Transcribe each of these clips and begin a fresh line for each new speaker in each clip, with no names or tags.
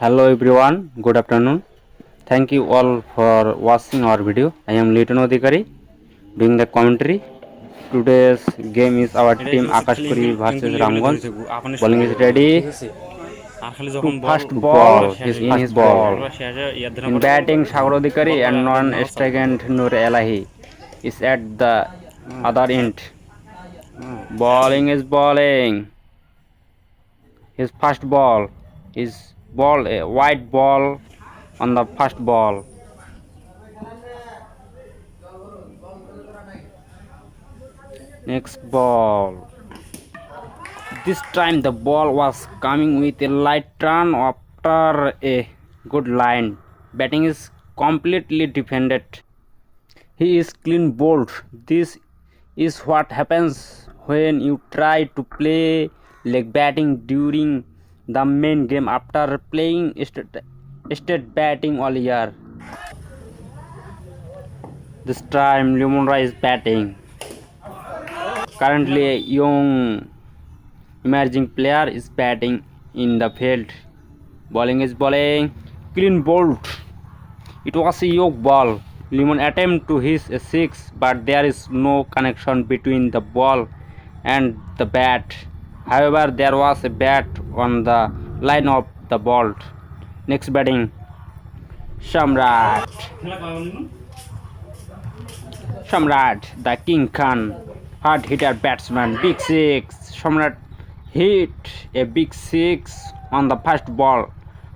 Hello everyone, good afternoon. Thank you all for watching our video. I am Liton Odhikari doing the commentary. Today's game is our team Akashpuri versus Ramganj. Bowling is ready. To first ball, his in his ball. In batting, Sagar Odhikari and non-second Nur Elahi is at the other end. Bowling is bowling. His first ball is ball a white ball on the first ball. Next ball. This time the ball was coming with a light turn after a good line. Batting is completely defended. He is clean bowled. This is what happens when you try to play leg batting during the main game after playing state, state batting all year. This time Lumumra is batting. Currently a young emerging player is batting in the field. Bowling is bowling. Clean bowled. It was a yoke ball. Lemon attempt to hit a six, but there is no connection between the ball and the bat. However, there was a bat on the line of the ball. Next batting, Shamrat. Shamrat, the King Khan, hard hitter batsman, big six. Shamrat hit a big six on the first ball.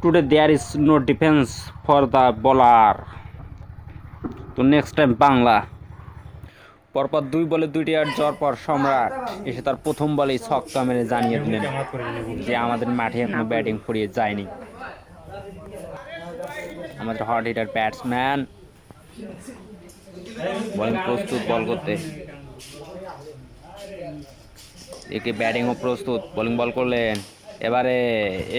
Today there is no defense for the bowler. তো next time, Bangla পরপর দুই বলে দুইটি আর জ্বর পর সম্রাট এসে তার প্রথম বলেই ছক্কা মেরে জানিয়ে দিলেন যে আমাদের মাঠে এখনও ব্যাটিং ফুরিয়ে যায়নি। আমাদের হট হিটার ব্যাটসম্যান বলিং প্রস্তুত বল করতে। একে ব্যাটিংও প্রস্তুত বোলিং বল করলেন। এবারে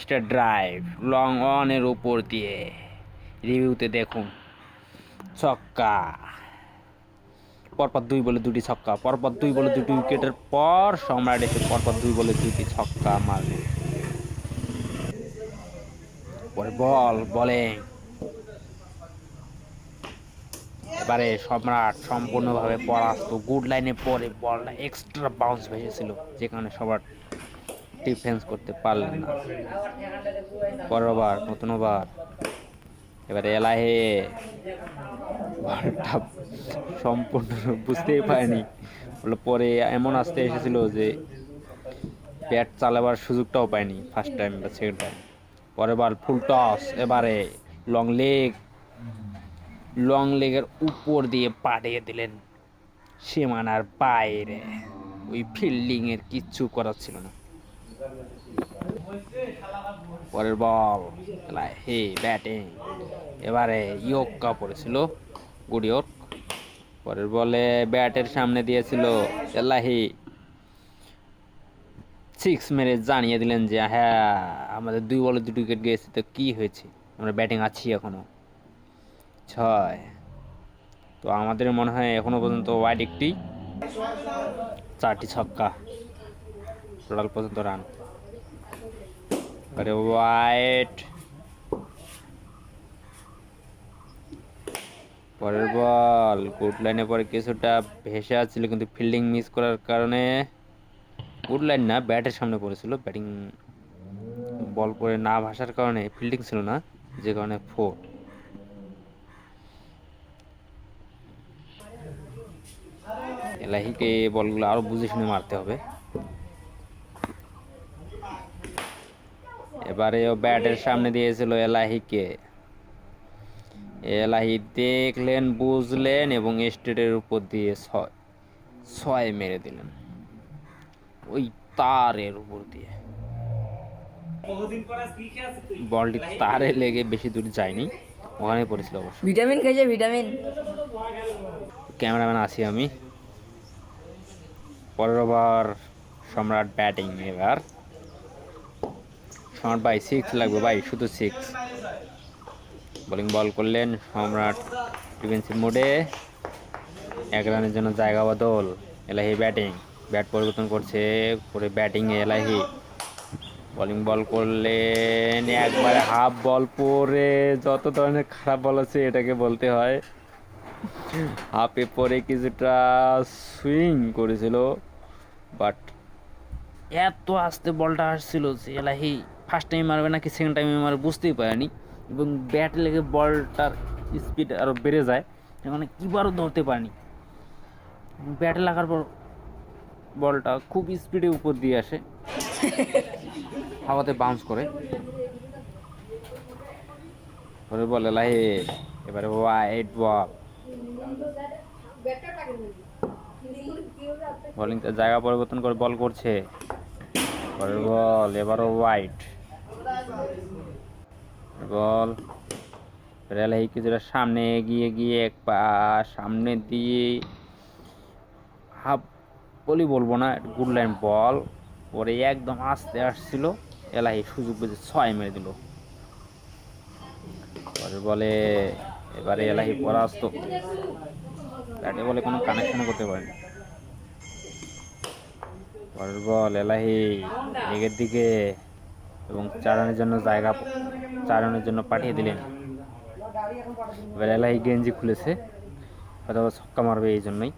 স্টেট ড্রাইভ লং অনের উপর দিয়ে। রিভিউতে দেখুন, ছক্কা। পরপর দুই বলে দুটি ছক্কা, পরপর দুই বলে দুটি উইকেটের পর সম্রাট এসে পরপর দুই বলে দুটি ছক্কা মারবে পরে বল, বলিং। এবারে সম্রাট সম্পূর্ণভাবে পরাস্ত গুড লাইনে পরে বলটা এক্সট্রা বাউন্স ভেসেছিল, যেখানে সবার ডিফেন্স করতে পারলেন না। পরের ওভার, নতুন ওভার। এবারে এলাহে। বলটা সম্পূর্ণ বুঝতেই পারেনি। বলে পরে এমন আসতে এসেছিল যে ব্যাট চালাবার সুযোগটাও পায়নি ফার্স্ট টাইম বা সেকেন্ড টাইম পরের বার ফুল টস এবারে লং লেগ লং লেগের উপর দিয়ে পাঠিয়ে দিলেন সীমানার বাইরে। ওই ফিল্ডিং এর কিচ্ছু করার ছিল না। পরের বল হে ব্যাটিং এবারে ইয়ক্কা পড়েছিল গুড ইয়র্ক পরের বলে ব্যাটের সামনে দিয়েছিল এলাহি। সিক্স মেরে জানিয়ে দিলেন যে হ্যাঁ আমাদের দুই বলে দুটি উইকেট গিয়েছে, তো কী হয়েছে? আমরা ব্যাটিং আছি এখনও। ছয়। তো আমাদের মনে হয় এখনও পর্যন্ত ওয়াইড একটি, চারটি ছক্কা টোটাল পর্যন্ত রান আরে ওয়াইড পরের বল। গুড লাইনে পরে কিছুটা ভেসে আসছিল, কিন্তু ফিল্ডিং মিস করার কারণে গুড লাইন না ব্যাটের সামনে পড়েছিল। ব্যাটিং বল পরে না ভাসার কারণে ফিল্ডিং ছিল না, যে কারণে ফোর এলাহিকে বলগুলো আরও বুঝে শুনে মারতে হবে। এবারে ও ব্যাটের সামনে দিয়েছিল এলাহিকে। এলাহি দেখলেন বুঝলেন এবং স্টেটের উপর দিয়ে ছয় ছয় মেরে দিলেন। ওই তারের উপর দিয়ে। বলটি তারে লেগে বেশি দূর যায়নি ওখানে পড়েছিল অবশ্য।
ভিটামিন খাইছে ভিটামিন।
ক্যামেরাম্যান আছি আমি। পরের ওভার সম্রাট ব্যাটিং এবার। সম্রাট ভাই সিক্স লাগবে ভাই শুধু সিক্স বোলিং বল করলেন সম্রাট ডিফেন্সিভ মোডে। এক রানের জন্য জায়গা বদল, এলাহি ব্যাটিং। ব্যাট পরিবর্তন করছে, করে ব্যাটিংয়ে এলাহি। বোলিং বল করলেন, একবারে হাফ বল পরে যত ধরনের খারাপ বল আছে এটাকে বলতে হয়। হাফে পরে কিছুটা সুইং করেছিল, বাট এত আস্তে বলটা আসছিল যে এলাহি ফার্স্ট টাইম মারবে নাকি সেকেন্ড টাইমে মারবে বুঝতেই পারেনি। এবং ব্যাট লেগে বলটার স্পিড আরও বেড়ে যায়। মানে কিবারও ধরতে পারেনি। ব্যাটে লাগার পর বলটা খুব স্পিডে উপর দিয়ে আসে। হাওয়াতে বাউন্স করে। পরে বল এলাহি এবারে ওয়াইড বল বোলিং জায়গা পরিবর্তন করে বল করছে। পরের বল এবারও হোয়াইট বল। রেলাই কিছুটা সামনে এগিয়ে গিয়ে এক পা সামনে দিয়ে হাফ বলি বলব না গুড লাইন বল। পরে একদম আস্তে আসছিল এলাহি সুযোগ বুঝে ছয় মেরে দিল। পরে বলে এবারে এলাহি পরাস্ত। ব্যাটে বলে কোনো কানেকশন করতে পারেনি। পরের বল এলাহি লেগের দিকে এবং চালানোর জন্য জায়গা চালানোর জন্য পাঠিয়ে দিলেন। এলাহি গেঞ্জি খুলেছে, হয়তো ছক্কা মারবে এই জন্যই।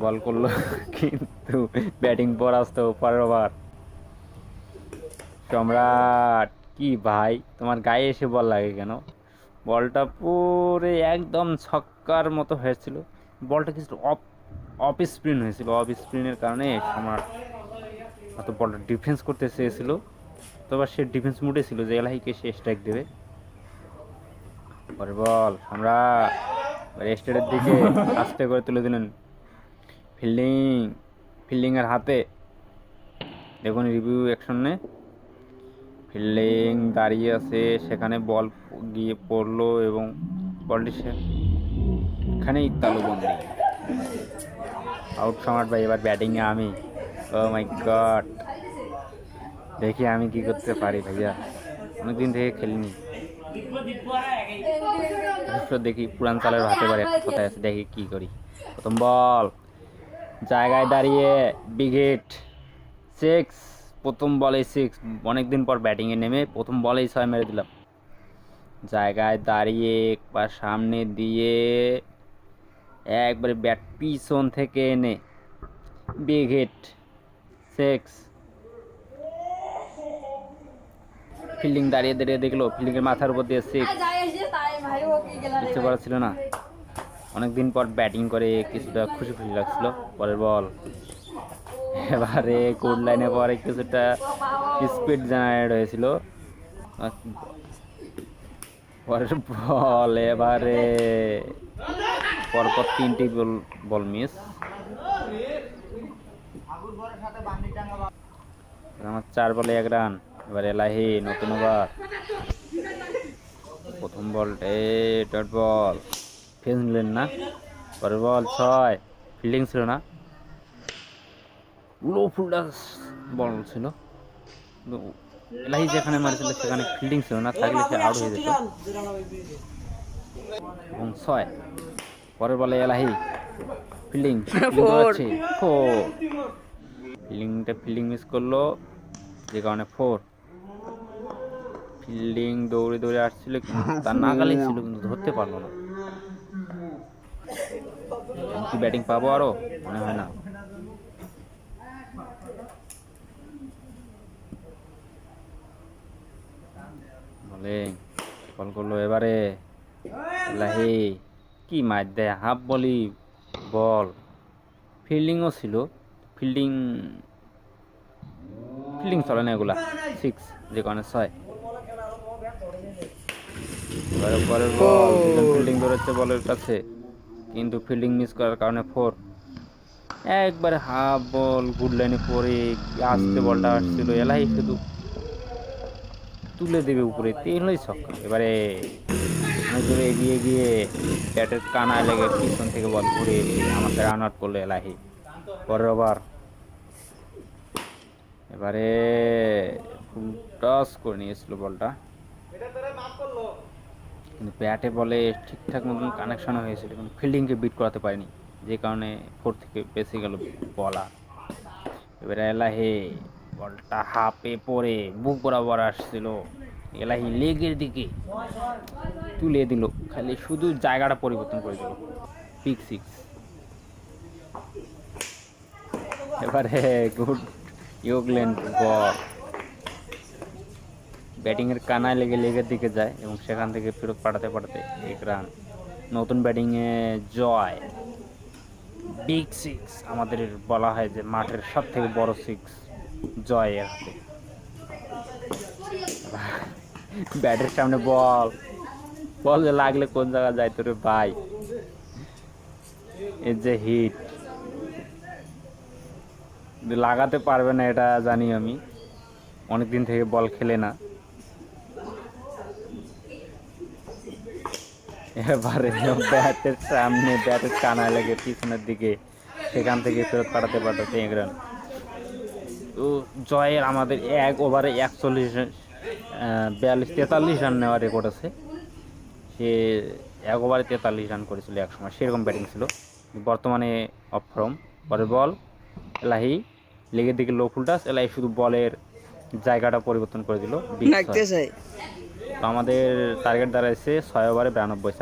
বল করল, কিন্তু ব্যাটিং পর আসতো পরের ওভার। সম্রাট, কি ভাই, তোমার গায়ে এসে বল লাগে কেন? বলটা পুরে একদম ছক্কার মতো হয়েছিল। বলটা কিছু অফ অফ স্পিন হয়েছিল অফ স্পিনের কারণে সম্রাট অত বলটা ডিফেন্স করতে চেয়েছিল তবে সে ডিফেন্স মুডে ছিল যে এলাহিকে সে স্ট্রাইক দেবে। পরে বল আমরা স্টেটের দিকে আস্তে করে তুলে দিলেন। ফিল্ডিং ফিল্ডিংয়ের হাতে। দেখুন রিভিউ অ্যাকশনে ফিল্ডিং দাঁড়িয়ে আছে সেখানে বল গিয়ে পড়ল এবং বলটি সেখানেই তালুবন্দি। আউট সম্রাট ভাই এবার ব্যাটিংয়ে আমি। মাই গড দেখি আমি কি করতে পারি ভাইয়া। অনেকদিন থেকে খেলিনি। দেখি পুরান চালের হাতে বারে কোথায় আছে, দেখি কি করি। প্রথম বল। জায়গায় দাঁড়িয়ে বিগেট সিক্স প্রথম বলেই সিক্স অনেকদিন পর ব্যাটিংয়ে নেমে প্রথম বলেই ছয় মেরে দিলাম। জায়গায় দাঁড়িয়ে একবার সামনে দিয়ে, একবারে ব্যাট পিছন থেকে এনে বিগ সিক্স ফিল্ডিং দাঁড়িয়ে দাঁড়িয়ে দেখল ফিল্ডিংয়ের মাথার উপর দিয়ে সিক্স বুঝতে পারা ছিল না। অনেকদিন পর ব্যাটিং করে কিছুটা খুশি খুশি লাগছিল, পরের বল এবারে কোড লাইনে পরে কিছুটা স্পিড জেনারেট হয়েছিল। পরের বল এবারে পরপর তিনটি বল বল মিস আমার চার বলে এক রান। এবার এলাহি নতুন ওভার। প্রথম বল ডট বল। ফেন্স নিলেন না। পরের বল ছয়। ফিল্ডিং ছিল না। লো ফুলটা বল ছিল। এলাহি যেখানে মারছিল সেখানে ফিল্ডিং ছিল না। থাকলে সে আউট হয়ে যেত। এবং ছয়। পরের বলে এলাহি। ফিল্ডিং। ফোর। ফিল্ডিংটা ফিল্ডিং মিস করল যে কারণে ফোর ফিল্ডিং দৌড়ে দৌড়ে আসছিল কিন্তু তার নাগালেই ছিল কিন্তু ধরতে পারল না। কি ব্যাটিং পাবো আরও? মনে হয় না। বলে কল করল এবারে। লাহি কি মার দেয়? হাফ বলি বল। ফিল্ডিংও ছিল। ফিল্ডিং ফিল্ডিং চলে না এগুলা। সিক্স যে কারণে ছয়। এবারে পরের বল ফিল্ডিং ধরেছে বলের কাছে। কিন্তু ফিল্ডিং মিস করার কারণে ফোর একবারে হাফ বল গুড লাইনে পরে আসতে বলটা আসছিল। এলাই শুধু তুলে দেবে উপরে। তিনই ছক্কা। এবারে অনেক দূরে এগিয়ে গিয়ে ব্যাটের কানায় লেগে পিছন থেকে বল ঘুরে আমাকে রান আউট করল এলাহি। পরের ওভার এবারে টস করে নিয়েছিল বলটা। কিন্তু ব্যাটে বলে ঠিকঠাক মতন কানেকশন হয়েছিল কিন্তু ফিল্ডিংকে বিট করাতে পারেনি। যে কারণে ফোর থেকে বেঁচে গেল বলা এবারে এলাহি, বলটা হাফে পরে বুক বরাবর আসছিল। এলাহি লেগের দিকে তুলে দিল। খালি শুধু জায়গাটা পরিবর্তন করে দিল। পিক সিক্স এবারে গুড ইউগল্যান্ড বল। ব্যাটিংয়ের কানায় লেগে লেগের দিকে যায় এবং সেখান থেকে ফেরত পাঠাতে পাঠাতে এক রান। নতুন ব্যাটিংয়ে জয়। বিগ সিক্স আমাদের বলা হয় যে মাঠের সব থেকে বড় সিক্স জয়ের হাতে। ব্যাটের সামনে বল। বল লাগলে কোন জায়গায় যায় তোরে ভাই? এর যে হিট লাগাতে পারবে না এটা জানি আমি। অনেক দিন থেকে বল খেলে না। এবারে ব্যাটের সামনে, ব্যাটের কানায় লেগে পিছনের দিকে, সেখান থেকে ফেরত পাঠাতে পাঠাতে এক রান তো জয়ের আমাদের এক ওভারে একচল্লিশ বিয়াল্লিশ, তেতাল্লিশ রান নেওয়ার রেকর্ড আছে। সে এক ওভারে তেতাল্লিশ রান করেছিল এক সময় সেরকম ব্যাটিং ছিল। বর্তমানে অফ ফর্ম পরে বল এলাহি লেগের দিকে লো ফুল টাচ এলাহি শুধু বলের জায়গাটা পরিবর্তন করে দিল আমাদের টার্গেট দাঁড়াইছে ছয় ওভারে বিরানব্বই।